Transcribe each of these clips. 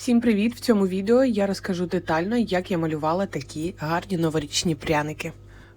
Всім привіт! В цьому відео я розкажу детально, як я малювала такі гарні новорічні пряники.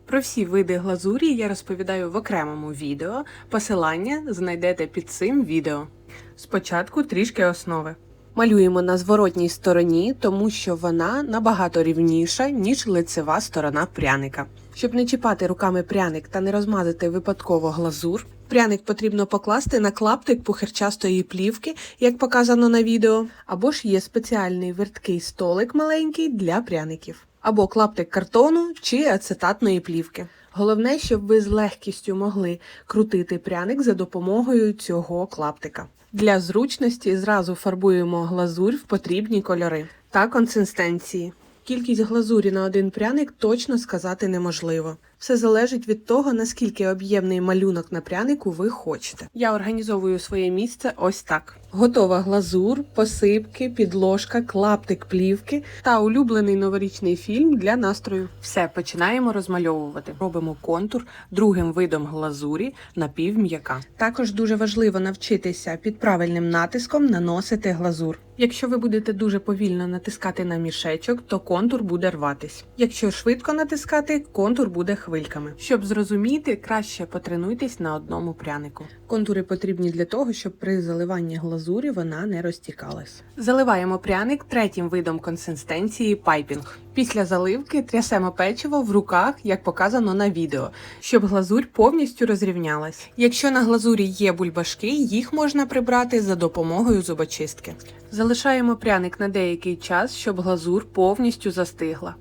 Про всі види глазурі я розповідаю в окремому відео. Посилання знайдете під цим відео. Спочатку трішки основи. Малюємо на зворотній стороні, тому що вона набагато рівніша, ніж лицева сторона пряника. Щоб не чіпати руками пряник та не розмазати випадково глазур, пряник потрібно покласти на клаптик пухирчастої плівки, як показано на відео, або ж є спеціальний верткий столик маленький для пряників, або клаптик картону чи ацетатної плівки. Головне, щоб ви з легкістю могли крутити пряник за допомогою цього клаптика. Для зручності зразу фарбуємо глазурь в потрібні кольори та консистенції. Кількість глазурі на один пряник точно сказати неможливо. Все залежить від того, наскільки об'ємний малюнок на прянику ви хочете. Я організовую своє місце ось так: готова глазур, посипки, підложка, клаптик плівки та улюблений новорічний фільм для настрою. Все починаємо розмальовувати. Робимо контур другим видом глазурі напівм'яка. Також дуже важливо навчитися під правильним натиском наносити глазур. Якщо ви будете дуже повільно натискати на мішечок, то контур буде рватись. Якщо швидко натискати, контур буде хвильками. Щоб зрозуміти, краще потренуйтесь на одному прянику. Контури потрібні для того, щоб при заливанні глазурі вона не розтікалась. Заливаємо пряник третім видом консистенції пайпінг. Після заливки трясемо печиво в руках, як показано на відео, щоб глазурь повністю розрівнялась. Якщо на глазурі є бульбашки, їх можна прибрати за допомогою зубочистки. Залишаємо пряник на деякий час, щоб глазур повністю застигла.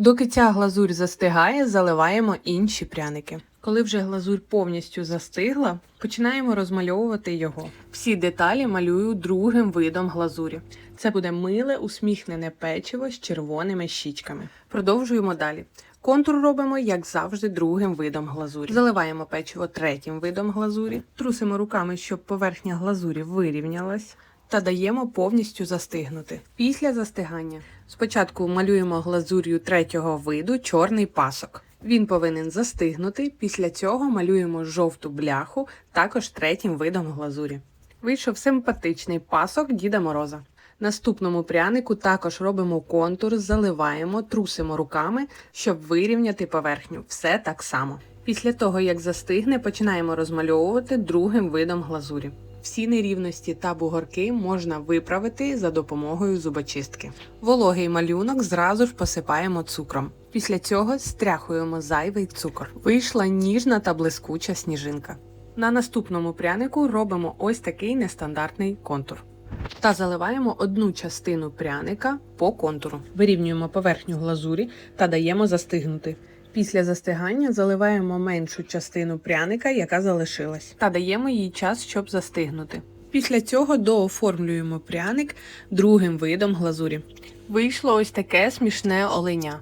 Доки ця глазурь застигає, заливаємо інші пряники. Коли вже глазурь повністю застигла, починаємо розмальовувати його. Всі деталі малюю другим видом глазурі. Це буде миле усміхнене печиво з червоними щічками. Продовжуємо далі. Контур робимо, як завжди, другим видом глазурі. Заливаємо печиво третім видом глазурі, трусимо руками, щоб поверхня глазурі вирівнялась. Та даємо повністю застигнути. Після застигання спочатку малюємо глазур'ю третього виду чорний пасок. Він повинен застигнути. Після цього малюємо жовту бляху, також третім видом глазурі. Вийшов симпатичний пасок Діда Мороза. Наступному прянику також робимо контур, заливаємо, трусимо руками, щоб вирівняти поверхню. Все так само. Після того, як застигне, починаємо розмальовувати другим видом глазурі. Всі нерівності та бугорки можна виправити за допомогою зубочистки. Вологий малюнок зразу ж посипаємо цукром. Після цього стряхуємо зайвий цукор. Вийшла ніжна та блискуча сніжинка. На наступному прянику робимо ось такий нестандартний контур. Та заливаємо одну частину пряника по контуру. Вирівнюємо поверхню глазурі та даємо застигнути. Після застигання заливаємо меншу частину пряника, яка залишилась, та даємо їй час, щоб застигнути. Після цього дооформлюємо пряник другим видом глазурі. Вийшло ось таке смішне оленя.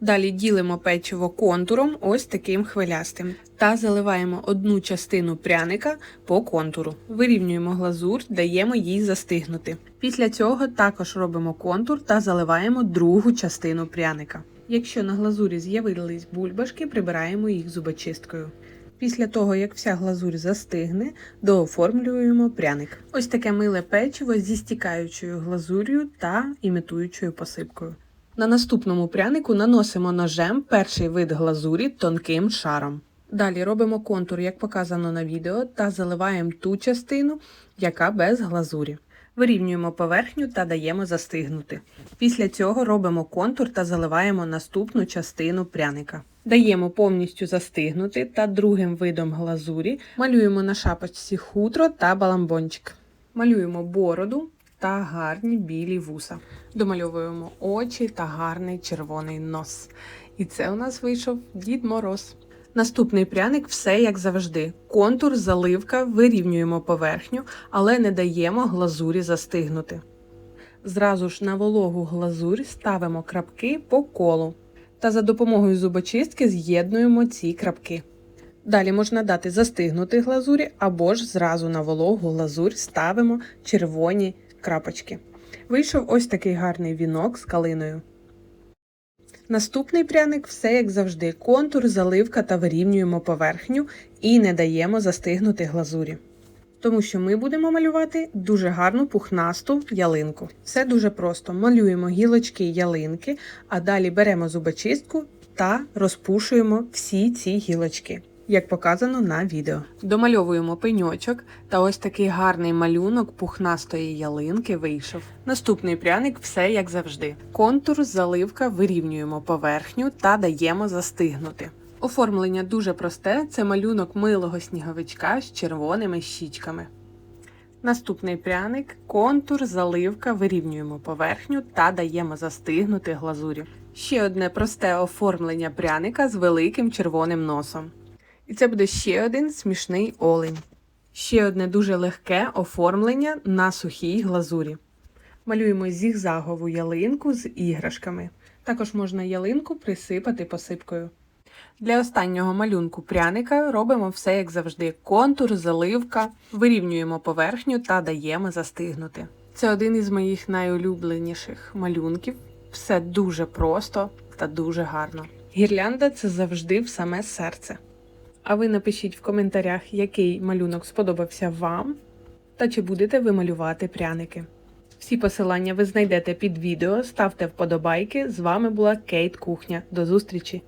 Далі ділимо печиво контуром, ось таким хвилястим, та заливаємо одну частину пряника по контуру. Вирівнюємо глазур, даємо їй застигнути. Після цього також робимо контур та заливаємо другу частину пряника. Якщо на глазурі з'явились бульбашки, прибираємо їх зубочисткою. Після того, як вся глазурь застигне, дооформлюємо пряник. Ось таке миле печиво зі стікаючою глазур'ю та імітуючою посипкою. На наступному прянику наносимо ножем перший вид глазурі тонким шаром. Далі робимо контур, як показано на відео, та заливаємо ту частину, яка без глазурі. Вирівнюємо поверхню та даємо застигнути. Після цього робимо контур та заливаємо наступну частину пряника. Даємо повністю застигнути та другим видом глазурі малюємо на шапочці хутро та баламбончик. Малюємо бороду та гарні білі вуса. Домальовуємо очі та гарний червоний нос. І це у нас вийшов Дід Мороз. Наступний пряник все як завжди. Контур, заливка, вирівнюємо поверхню, але не даємо глазурі застигнути. Зразу ж на вологу глазурь ставимо крапки по колу та за допомогою зубочистки з'єднуємо ці крапки. Далі можна дати застигнути глазурі або ж зразу на вологу глазурь ставимо червоні крапочки. Вийшов ось такий гарний вінок з калиною. Наступний пряник все як завжди. Контур, заливка та вирівнюємо поверхню і не даємо застигнути глазурі. тому що ми будемо малювати дуже гарну пухнасту ялинку. Все дуже просто. Малюємо гілочки ялинки, а далі беремо зубочистку та розпушуємо всі ці гілочки. Як показано на відео, домальовуємо пеньочок, та ось такий гарний малюнок пухнастої ялинки вийшов. Наступний пряник все як завжди. Контур, заливка, вирівнюємо поверхню та даємо застигнути. Оформлення дуже просте: це малюнок милого сніговичка з червоними щічками. Наступний пряник, контур, заливка, вирівнюємо поверхню та даємо застигнути глазурі. Ще одне просте оформлення пряника з великим червоним носом. І це буде ще один смішний олень. Ще одне дуже легке оформлення на сухій глазурі. Малюємо зігзагову ялинку з іграшками. Також можна ялинку присипати посипкою. Для останнього малюнку пряника робимо все як завжди: контур, заливка, вирівнюємо поверхню та даємо застигнути. Це один із моїх найулюбленіших малюнків. Все дуже просто та дуже гарно. Гірлянда це завжди в саме серце. А ви напишіть в коментарях, який малюнок сподобався вам, та чи будете ви малювати пряники. Всі посилання ви знайдете під відео. Ставте вподобайки. З вами була Кейт Кухня. До зустрічі!